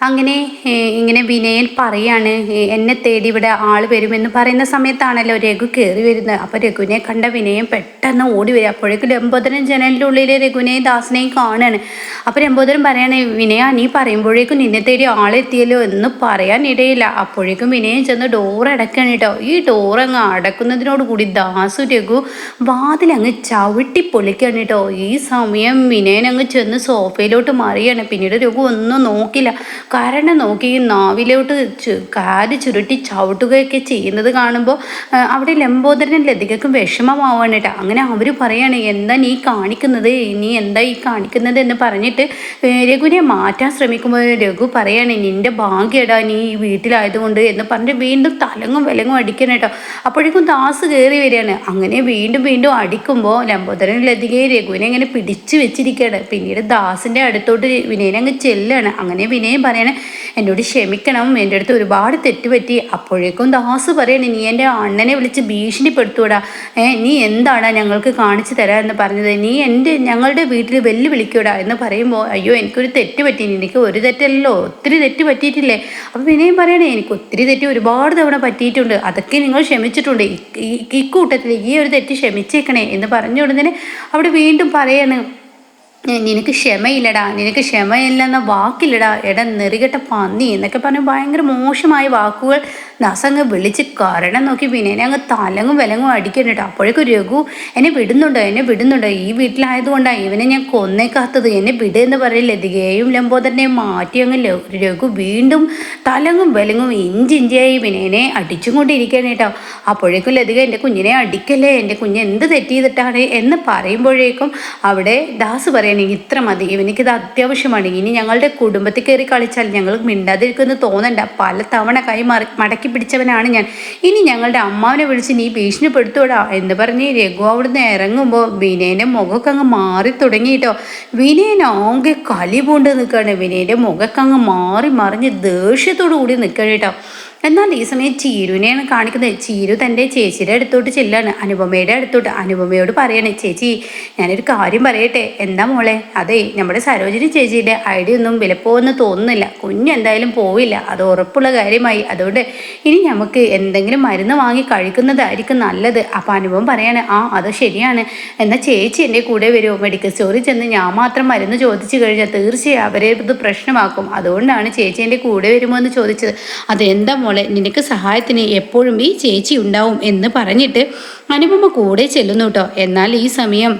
അങ്ങനെ ഇങ്ങനെ വിനയൻ പറയാണ് എന്നെ തേടി ഇവിടെ ആൾ വരുമെന്ന് പറയുന്ന സമയത്താണല്ലോ രഘു കയറി വരുന്നത്. അപ്പോൾ രഘുവിനെ കണ്ട വിനയൻ പെട്ടെന്ന് ഓടി വരിക അപ്പോഴേക്കും ലംബോദരൻ ജനലിന്റെ ഉള്ളിൽ രഘുവിനെയും ദാസിനെയും കാണുകയാണ് അപ്പോൾ ലംബോദരൻ പറയാണ് വിനയ നീ പറയുമ്പോഴേക്കും നിന്നെ തേടി ആളെത്തിയല്ലോ എന്ന് പറയാൻ ഇടയില്ല അപ്പോഴേക്കും വിനയൻ ചെന്ന് ഡോർ അടയ്ക്കണം കേട്ടോ. ഈ ഡോർ അങ്ങ് അടക്കുന്നതിനോട് കൂടി ദാസു രഘു വാതിൽ അങ്ങ് ചവിട്ടി പൊളിക്കാണ് കേട്ടോ. ഈ സമയം വിനയൻ അങ്ങ് ചെന്ന് സോഫയിലോട്ട് മാറിയാണ് പിന്നീട് രഘു ഒന്നും നോക്കില്ല. കാരണം നോക്കി നാവിലോട്ട് കാൽ ചുരുട്ടി ചവിട്ടുകയൊക്കെ ചെയ്യുന്നത് കാണുമ്പോൾ അവിടെ ലംബോദരനും ലതികക്കും വിഷമമാവാണ് കേട്ടോ. അങ്ങനെ അവർ പറയാണ് എന്താ നീ കാണിക്കുന്നത്? നീ എന്താ ഈ കാണിക്കുന്നത്? എന്ന് പറഞ്ഞിട്ട് രഘുവിനെ മാറ്റാൻ ശ്രമിക്കുമ്പോൾ രഘു പറയാണ് നിന്റെ ഭാഗ്യടാ നീ ഈ വീട്ടിലായതുകൊണ്ട് എന്ന് പറഞ്ഞിട്ട് വീണ്ടും തലങ്ങും വിലങ്ങും അടിക്കണം കേട്ടോ. അപ്പോഴേക്കും ദാസ് കയറി വരികയാണ്. അങ്ങനെ വീണ്ടും വീണ്ടും അടിക്കുമ്പോൾ ലംബോദരൻ ലതികയെ രഘുവിനെ ഇങ്ങനെ പിടിച്ചു വെച്ചിരിക്കുകയാണ്. പിന്നീട് ദാസിന്റെ അടുത്തോട്ട് വിനയനങ്ങ് ചെല്ലാണ്. അങ്ങനെ വിനയൻ പറയണേ എന്നോട് ക്ഷമിക്കണം എന്റെ അടുത്ത് ഒരുപാട് തെറ്റുപറ്റി അപ്പോഴേക്കും ദാസ് പറയണേ നീ എന്റെ അണ്ണനെ വിളിച്ച് ഭീഷണിപ്പെടുത്തൂടാ. ഏ നീ എന്താണ് ഞങ്ങൾക്ക് കാണിച്ചു തരാ എന്ന് പറഞ്ഞത്? നീ എന്റെ ഞങ്ങളുടെ വീട്ടിൽ വെല്ലു വിളിക്കൂടാ എന്ന് പറയുമ്പോൾ അയ്യോ എനിക്കൊരു തെറ്റ് പറ്റി. എനിക്ക് ഒരു തെറ്റല്ലോ ഒത്തിരി തെറ്റ് പറ്റിയിട്ടില്ലേ? അപ്പോൾ വിനയം പറയണേ എനിക്ക് ഒത്തിരി തെറ്റ് ഒരുപാട് തവണ പറ്റിയിട്ടുണ്ട്. അതൊക്കെ നിങ്ങൾ ക്ഷമിച്ചിട്ടുണ്ട്. ഈ- കൂട്ടത്തിൽ ഈ ഒരു തെറ്റ് ക്ഷമിച്ചേക്കണേ എന്ന് പറഞ്ഞ ഉടനെ അവിടെ വീണ്ടും പറയാണ് "ഏ, നിനക്ക് ക്ഷമയില്ലടാ നിനക്ക് ക്ഷമയില്ലെന്ന വാക്കില്ലടാ. എടാ നെറികെട്ട പന്നി എന്നൊക്കെ പറഞ്ഞ് ഭയങ്കര മോശമായ വാക്കുകൾ ദാസങ്ങ് വിളിച്ച് കാരണം നോക്കി. വിനയനെ അങ്ങ് തലങ്ങും വിലങ്ങും അടിക്കണ്ടിട്ടോ അപ്പോഴേക്കും രഘു എന്നെ വിടുന്നുണ്ടോ? എന്നെ വിടുന്നുണ്ടോ? ഈ വീട്ടിലായതുകൊണ്ടാണ് ഇവനെ ഞാൻ കൊന്നേക്കാത്തത്. എന്നെ വിട് എന്ന് ലതികയും ലംബോദരനെയും മാറ്റി അങ്ങ് രഘു വീണ്ടും തലങ്ങും വിലങ്ങും ഇഞ്ചിഞ്ചിയായി വിനയനെ അടിച്ചും കൊണ്ടിരിക്കുകയാണ് കേട്ടോ. അപ്പോഴേക്കും ലതിക എന്റെ കുഞ്ഞിനെ അടിക്കല്ലേ? എന്റെ കുഞ്ഞ് എന്ത് തെറ്റ് ചെയ്തിട്ടാണ്? എന്ന് പറയുമ്പോഴേക്കും അവിടെ ദാസ് പറയണെങ്കിൽ ഇത്ര മതി. ഇവനിക്കിത് അത്യാവശ്യമാണ്. ഇനി ഞങ്ങളുടെ കുടുംബത്തിൽ കയറി കളിച്ചാൽ ഞങ്ങൾ മിണ്ടാതിരിക്കുമെന്ന് തോന്നണ്ട. പല തവണ കൈ മറി മടക്കി പിടിച്ചവനാണ് ഞാൻ. ഇനി ഞങ്ങളുടെ അമ്മാവനെ വിളിച്ച് നീ ഭീഷണിപ്പെടുത്തൂടാ എന്ന് പറഞ്ഞ് രഘു അവിടുന്ന് ഇറങ്ങുമ്പോൾ വിനയന്റെ മുഖമൊക്കെ അങ്ങ് മാറി തുടങ്ങിയിട്ടോ വിനയൻ ആകെ കലി പൂണ്ട് നിൽക്കുകയാണ് വിനയന്റെ മുഖമൊക്കെ അങ്ങ് മാറി മറിഞ്ഞ് ദേഷ്യത്തോടു കൂടി നിൽക്കണം കേട്ടോ. എന്നാൽ ഈ സമയം ചീരുവിനെയാണ് കാണിക്കുന്നത്. ചീരു തന്റെ ചേച്ചിയുടെ അടുത്തോട്ട് ചെല്ലാണ്. അനുപമയുടെ അടുത്തോട്ട്. അനുപമയോട് പറയണേ ചേച്ചി ഞാനൊരു കാര്യം പറയട്ടെ. എന്താ മോളെ? അതെ നമ്മുടെ സരോജിനി ചേച്ചിയുടെ ഐഡിയ ഒന്നും വിലപ്പോവെന്ന് തോന്നുന്നില്ല. കുഞ്ഞ് എന്തായാലും പോവില്ല. അത് ഉറപ്പുള്ള കാര്യമായി. അതുകൊണ്ട് ഇനി നമുക്ക് എന്തെങ്കിലും മരുന്ന് വാങ്ങി കഴിക്കുന്നതായിരിക്കും നല്ലത്. അപ്പം അനുപം പറയാണ് ആ അത് ശരിയാണ്. എന്നാൽ ചേച്ചി എന്റെ കൂടെ വരുമോ മെഡിക്കൽ സ്റ്റോറിൽ ചെന്ന് ഞാൻ മാത്രം മരുന്ന് ചോദിച്ചു കഴിഞ്ഞാൽ തീർച്ചയായും അവരെ ഇത് പ്രശ്നമാക്കും. അതുകൊണ്ടാണ് ചേച്ചി എന്റെ കൂടെ വരുമോ എന്ന് ചോദിച്ചത്. അതെന്താ മോളെ നിനക്ക് സഹായത്തിന് എപ്പോഴും ഈ ചേച്ചി ഉണ്ടാവും എന്ന് പറഞ്ഞിട്ട് അനുപമ കൂടെ ചെല്ലുന്നു കേട്ടോ എന്നാൽ ഈ സമയം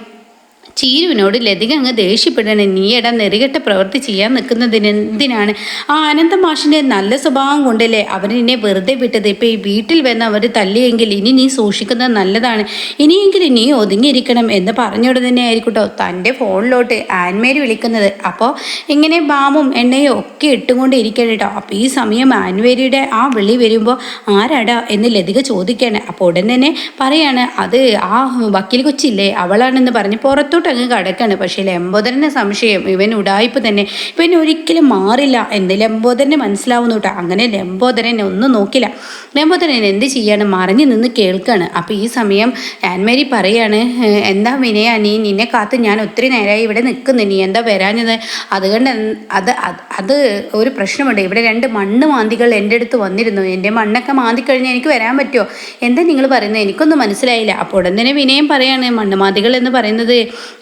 ചീരുവിനോട് ലതിക അങ്ങ് ദേഷ്യപ്പെടണേ. നീ എടാ നെറികെട്ട പ്രവൃത്തി ചെയ്യാൻ നിൽക്കുന്നതിന് എന്തിനാണ്? ആ അനന്ത മാഷിന്റെ നല്ല സ്വഭാവം കൊണ്ടല്ലേ അവർ നിന്നെ വെറുതെ വിട്ടത്? ഇപ്പം ഈ വീട്ടിൽ വന്ന് അവർ തല്ലിയെങ്കിൽ ഇനി നീ സൂക്ഷിക്കുന്നത് നല്ലതാണ്. ഇനിയെങ്കിലും നീ ഒതുങ്ങിയിരിക്കണം എന്ന് പറഞ്ഞോട് തന്നെ ആയിരിക്കട്ടോ. തന്റെ ഫോണിലോട്ട് ആൻമേരി വിളിക്കുന്നത്. അപ്പോൾ ഇങ്ങനെ ബാമും എണ്ണയും ഒക്കെ ഇട്ടുകൊണ്ട് ഇരിക്കണം കേട്ടോ അപ്പോൾ ഈ സമയം ആൻമേരിയുടെ ആ വിളി വരുമ്പോൾ ആരാടാ എന്ന് ലതിക ചോദിക്കുകയാണ് അപ്പോൾ ഉടൻ തന്നെ പറയാണ് അത് ആ വക്കീൽ കൊച്ചില്ലേ? അവളാണെന്ന് പറഞ്ഞ് പുറത്തോട്ട് അങ്ങ് കിടക്കാണ്. പക്ഷേ ലംബോദരന്റെ സംശയം ഇവൻ ഉടായ്പ തന്നെ. ഇവൻ ഒരിക്കലും മാറില്ല. എന്ന് ലംബോദരനെ മനസ്സിലാവുന്നു കേട്ടോ. അങ്ങനെ ലംബോദരൻ ഒന്നും നോക്കില്ല. ലംബോദരൻ എന്ത് ചെയ്യാണ്? മറിഞ്ഞു നിന്ന് കേൾക്കാണ്. അപ്പോൾ ഈ സമയം ആൻമേരി പറയാണ് "ഏഹ്, എന്താ വിനയ? നീ നിന്നെ കാത്ത് ഞാൻ ഒത്തിരി നേരമായി ഇവിടെ നിൽക്കുന്നു. നീ എന്താ വരാഞ്ഞത്? അതുകൊണ്ട് അത് അത് ഒരു പ്രശ്നമുണ്ട്. ഇവിടെ രണ്ട് മണ്ണ് മാന്തികൾ എന്റെ അടുത്ത് വന്നിരുന്നു. എന്റെ മണ്ണൊക്കെ മാന്തി കഴിഞ്ഞാൽ എനിക്ക് വരാൻ പറ്റുമോ? എന്താ നിങ്ങൾ പറയുന്നത്? എനിക്കൊന്നും മനസ്സിലായില്ല. അപ്പോൾ ഉടൻ തന്നെ വിനയം പറയാണ് മണ്ണ് മാന്തികൾ എന്ന് പറയുന്നത്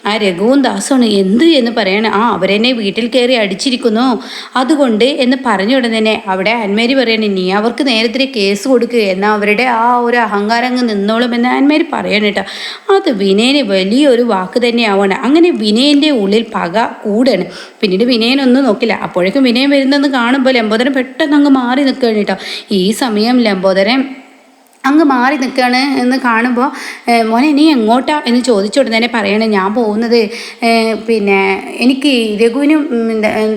ആ രഘുവും ദാസുമാണ് എന്ത് എന്ന് പറയണ? ആ അവരെന്നെ വീട്ടിൽ കയറി അടിച്ചിരിക്കുന്നു. അതുകൊണ്ട് എന്ന് പറഞ്ഞ ഉടനെ തന്നെ അവിടെ അന്മേരി പറയണേ നീ അവർക്ക് നേരത്തെ കേസ് കൊടുക്കുക എന്നാൽ അവരുടെ ആ ഒരു അഹങ്കാരം അങ്ങ് നിന്നോളും എന്ന് അന്മേരി പറയണം കേട്ടോ. അത് വിനയന് വലിയൊരു വാക്ക് തന്നെയാവണം. അങ്ങനെ വിനയന്റെ ഉള്ളിൽ പക കൂടാണ്. പിന്നീട് വിനയനൊന്നും നോക്കില്ല. അപ്പോഴേക്കും വിനയൻ വരുന്നെന്ന് കാണുമ്പോൾ ലംബോദരൻ പെട്ടെന്ന് അങ്ങ് മാറി നിൽക്കുകയാണ് കേട്ടോ. ഈ സമയം ലംബോദരൻ അങ്ങ് മാറി നിൽക്കുകയാണ് എന്ന് കാണുമ്പോൾ മോനെ നീ എങ്ങോട്ടാ? എന്ന് ചോദിച്ച തന്നെ പറയണേ ഞാൻ പോകുന്നത് പിന്നെ എനിക്ക് രഘുവിനും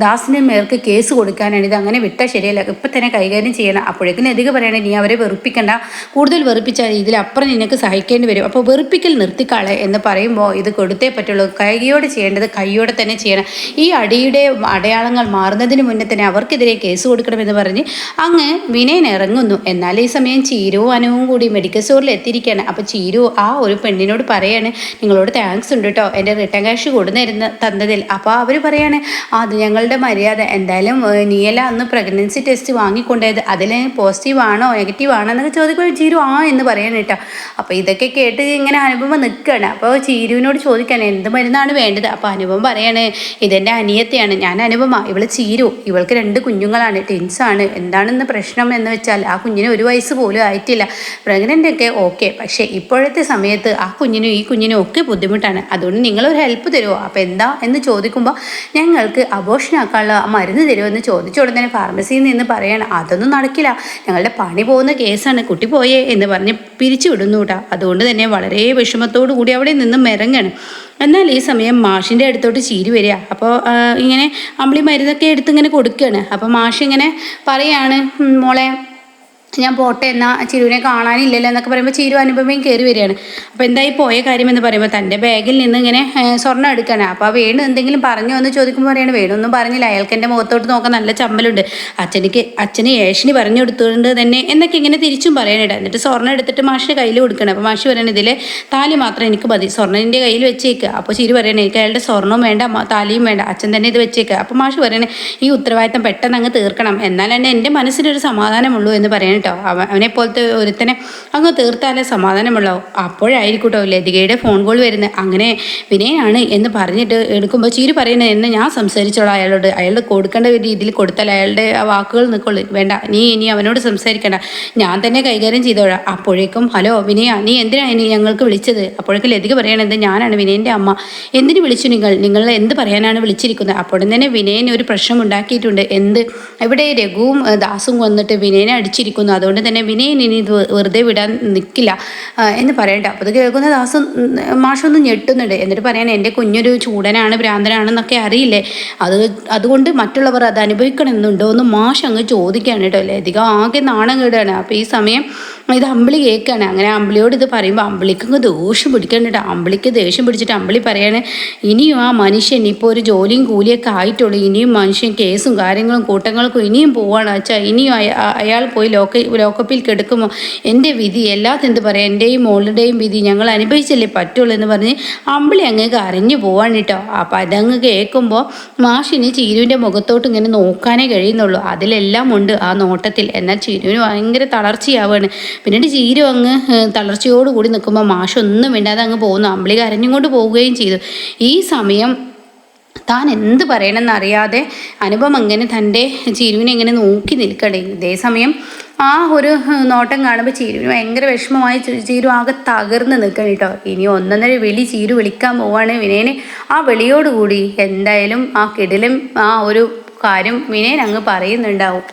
ദാസിനും മേർക്ക് കേസ് കൊടുക്കാനാണ്. ഇത് അങ്ങനെ വിട്ടാൽ ശരിയല്ല. ഇപ്പം തന്നെ കൈകാര്യം ചെയ്യണം. അപ്പോഴേക്കും അധികം പറയണേ നീ അവരെ വെറുപ്പിക്കണ്ട. കൂടുതൽ വെറുപ്പിച്ചാൽ ഇതിലപ്പുറം നിനക്ക് സഹിക്കേണ്ടി വരും. അപ്പോൾ വെറുപ്പിക്കൽ നിർത്തിക്കാളെ എന്ന് പറയുമ്പോൾ ഇത് കൊടുത്തേ പറ്റുള്ളൂ. കൈയോടെ ചെയ്യേണ്ടത് കൈയോടെ തന്നെ ചെയ്യണം. ഈ അടിയുടെ അടയാളങ്ങൾ മാറുന്നതിന് മുന്നേ തന്നെ അവർക്കെതിരെ കേസ് കൊടുക്കണമെന്ന് പറഞ്ഞ് അങ്ങ് വിനയൻ ഇറങ്ങുന്നു. എന്നാൽ ഈ സമയം ചീരവും കൂടി മെഡിക്കൽ സ്റ്റോറിൽ എത്തിയിരിക്കുകയാണ് അപ്പോൾ ചീരു ആ ഒരു പെണ്ണിനോട് പറയാണ് നിങ്ങളോട് താങ്ക്സ് ഉണ്ട് കേട്ടോ എന്റെ റിട്ടേൺ ക്യാഷ് കൊടുന്നിരുന്ന തന്നതിൽ. അപ്പോൾ അവർ പറയാണ് "ആ, അത് ഞങ്ങളുടെ മര്യാദ. എന്തായാലും നീയല അന്ന് പ്രഗ്നൻസി ടെസ്റ്റ് വാങ്ങിക്കൊണ്ടത് അതിൽ പോസിറ്റീവ് ആണോ നെഗറ്റീവ് ആണോ എന്നൊക്കെ ചോദിക്കുമ്പോൾ ചീരു ആ എന്ന് പറയാണ് കേട്ടോ അപ്പോൾ ഇതൊക്കെ കേട്ട് ഇങ്ങനെ അനുപമ നിൽക്കുകയാണ്. അപ്പോൾ ചീരുവിനോട് ചോദിക്കാൻ എന്ത് മരുന്നാണ് വേണ്ടത്? അപ്പോൾ അനുപമ പറയാണ് ഇതെന്റെ അനിയത്തെയാണ്. ഞാൻ അനുപമ. ഇവൾ ചീരു. ഇവൾക്ക് രണ്ട് കുഞ്ഞുങ്ങളാണ്. ടിൻസാണ് എന്താണെന്ന് പ്രശ്നം എന്ന് വെച്ചാൽ ആ കുഞ്ഞിന് ഒരു വയസ്സ് പോലും ആയിട്ടില്ല. പ്രഗ്നന്റ് ഒക്കെ ഓക്കെ. പക്ഷേ ഇപ്പോഴത്തെ സമയത്ത് ആ കുഞ്ഞിനും ഈ കുഞ്ഞിനും ഒക്കെ ബുദ്ധിമുട്ടാണ്. അതുകൊണ്ട് നിങ്ങളൊരു ഹെൽപ്പ് തരുമോ അപ്പോൾ എന്താ എന്ന് ചോദിക്കുമ്പോൾ ഞങ്ങൾക്ക് അബോഷനാക്കാനുള്ള മരുന്ന് തരുമോ എന്ന് ചോദിച്ച ഉടനെ ഫാർമസിയിൽ നിന്ന് പറയണം അതൊന്നും നടക്കില്ല. ഞങ്ങളുടെ പണി പോകുന്ന കേസാണ്. കുട്ടി പോയേ എന്ന് പറഞ്ഞ് പിരിച്ചു വിടുന്നു കേട്ടോ അതുകൊണ്ട് തന്നെ വളരെ വിഷമത്തോടു കൂടി അവിടെ നിന്ന് മിറങ്ങാണ് എന്നാൽ ഈ സമയം മാഷിന്റെ അടുത്തോട്ട് ചീരി വരിക. അപ്പോൾ ഇങ്ങനെ അമ്പിളി മരുന്നൊക്കെ എടുത്ത് ഇങ്ങനെ കൊടുക്കുകയാണ് അപ്പോൾ മാഷ് ഇങ്ങനെ പറയാണ് "ഉം, മോളെ ഞാൻ പോട്ടെ എന്നാ ചിരുവിനെ കാണാനില്ലല്ലോ എന്നൊക്കെ പറയുമ്പോൾ ചിരു അനുപമയും കയറി വരികയാണ്. അപ്പോൾ എന്തായി പോയ കാര്യം എന്ന് പറയുമ്പോൾ തന്റെ ബാഗിൽ നിന്ന് ഇങ്ങനെ സ്വർണം എടുക്കാണ് അപ്പോൾ വേണു എന്തെങ്കിലും പറഞ്ഞോ എന്ന് ചോദിക്കുമ്പോൾ പറയാണ് വേണു ഒന്നും പറഞ്ഞില്ല. അയാൾക്ക് എന്റെ മുഖത്തോട്ട് നോക്കാൻ നല്ല ചമ്മലുണ്ട്. അച്ഛനിക്ക് അച്ഛന് ഏഷണി പറഞ്ഞു കൊടുത്തുകൊണ്ട് തന്നെ എന്നൊക്കെ ഇങ്ങനെ തിരിച്ചും പറയാനിട എന്നിട്ട് സ്വർണം എടുത്തിട്ട് മാഷിന്റെ കയ്യിൽ കൊടുക്കണം. അപ്പോൾ മാഷി പറയണ ഇതിൽ താലി മാത്രം എനിക്ക് മതി. സ്വർണിന്റെ കയ്യിൽ വെച്ചേക്കുക അപ്പോൾ ചിരി പറയണേ എനിക്ക് അയാളുടെ സ്വർണവും വേണ്ട താലിയും വേണ്ട. അച്ഛൻ തന്നെ ഇത് വെച്ചേക്കുക അപ്പോൾ മാഷി പറയണേ ഈ ഉത്തരവാദിത്തം പെട്ടെന്ന് അങ്ങ് തീർക്കണം. എന്നാൽ തന്നെ എന്റെ മനസ്സിനൊരു സമാധാനമുള്ളൂ എന്ന് പറയണം കേട്ടോ. അവ അവനെ പോലത്തെ ഒരുത്തനെ അങ്ങ് തീർത്താലേ സമാധാനമുള്ളൂ. അപ്പോഴായിരിക്കും കേട്ടോ ലതികയുടെ ഫോൺ കോൾ വരുന്നത്. അങ്ങനെ വിനയനാണ് എന്ന് പറഞ്ഞിട്ട് എടുക്കുമ്പോൾ ചീര് പറയുന്നത് എന്നെ ഞാൻ സംസാരിച്ചോളാം അയാളോട്. അയാളുടെ കൊടുക്കേണ്ട രീതിയിൽ കൊടുത്താൽ അയാളുടെ ആ വാക്കുകൾ നിൽക്കുള്ളൂ വേണ്ട. നീ ഇനി അവനോട് സംസാരിക്കണ്ട. ഞാൻ തന്നെ കൈകാര്യം ചെയ്തോളാം. അപ്പോഴേക്കും ഹലോ വിനയ നീ എന്തിനാണ് ഇനി ഞങ്ങൾക്ക് വിളിച്ചത്? അപ്പോഴേക്കും ലതിക പറയണത് ഞാനാണ് വിനയന്റെ അമ്മ. എന്തിനു വിളിച്ചു നിങ്ങൾ? നിങ്ങൾ എന്ത് പറയാനാണ് വിളിച്ചിരിക്കുന്നത്? അപ്പോഴും തന്നെ വിനയന് ഒരു പ്രശ്നം ഉണ്ടാക്കിയിട്ടുണ്ട്. എന്ത്? ഇവിടെ രഘുവും ദാസും വന്നിട്ട് വിനയനെ അടിച്ചിരിക്കുന്നു. അതുകൊണ്ട് തന്നെ വിനയൻ ഇനി ഇത് വെറുതെ വിടാൻ നിൽക്കില്ല എന്ന് പറയണ്ട അപ്പോൾ ഇത് കേൾക്കുന്ന ദാസം മാഷൊന്നും ഞെട്ടുന്നുണ്ട്. എന്നിട്ട് പറയാൻ എന്റെ കുഞ്ഞൊരു ചൂടനാണ് ഭ്രാന്തനാണെന്നൊക്കെ അറിയില്ലേ? അത് അതുകൊണ്ട് മറ്റുള്ളവർ അത് അനുഭവിക്കണമെന്നുണ്ടോ? എന്ന് മാഷ് അങ്ങ് ചോദിക്കുകയാണ് കേട്ടോ. അല്ലേ? അധികം ആകെ നാണം കേടാണ് അപ്പോൾ ഈ സമയം ഇത് അമ്പിളി കേൾക്കുകയാണ് അങ്ങനെ അമ്പിളിയോട് ഇത് പറയുമ്പോൾ അമ്പിളിക്ക് ദോഷം ദേഷ്യം പിടിക്കണ്ടിട്ട് അമ്പിളിക്ക് ദേഷ്യം പിടിച്ചിട്ട് അമ്പിളി പറയാണ് ഇനിയും ആ മനുഷ്യൻ ഇപ്പോൾ ഒരു ജോലിയും കൂലിയൊക്കെ ആയിട്ടുള്ളൂ. ഇനിയും മനുഷ്യൻ കേസും കാര്യങ്ങളും കൂട്ടങ്ങൾക്കും ഇനിയും പോവാണ്. അച്ഛാ ഇനിയും അയാൾ പോയി ലോക്ക ലോക്കപ്പിൽ കിടക്കുമോ? എന്റെ വിധി എല്ലാത്തും എന്ത് പറയാം? എന്റെയും മോളുടെയും വിധി ഞങ്ങൾ അനുഭവിച്ചല്ലേ പറ്റുള്ളൂ എന്ന് പറഞ്ഞ് അമ്പിളി അങ്ങേക്ക് അറിഞ്ഞു പോവാണ് കേട്ടോ അപ്പം അതങ്ങ് കേൾക്കുമ്പോൾ മാഷിന് ചീരുവിന്റെ മുഖത്തോട്ട് ഇങ്ങനെ നോക്കാനേ കഴിയുന്നുള്ളൂ. അതിലെല്ലാം ഉണ്ട് ആ നോട്ടത്തിൽ. എന്നാൽ ചീരുവിന് ഭയങ്കര തളർച്ചയാവാണ്. പിന്നീട് ചീരു അങ്ങ് തളർച്ചയോടുകൂടി നിൽക്കുമ്പോൾ മാഷൊന്നും വേണ്ടാതെ അങ്ങ് പോകുന്നു. അമ്പിളി കരഞ്ഞും കൊണ്ട് പോവുകയും ചെയ്തു. ഈ സമയം താൻ എന്ത് പറയണമെന്നറിയാതെ അനുപം അങ്ങനെ തന്റെ ചിരുവിനെ ഇങ്ങനെ നോക്കി നിൽക്കണേ. ഇതേസമയം ആ ഒരു നോട്ടം കാണുമ്പോൾ ചീരുവിന് ഭയങ്കര വിഷമമായി ചീരു ആകെ തകർന്ന് നിൽക്കണം കേട്ടോ. ഇനി ഒന്നൊന്നര വിളി ചീരു വിളിക്കാൻ പോവാണ് വിനയന്. ആ വിളിയോടുകൂടി എന്തായാലും ആ കിടിലും ആ ഒരു കാര്യം വിനയൻ അങ്ങ് പറയുന്നുണ്ടാവും.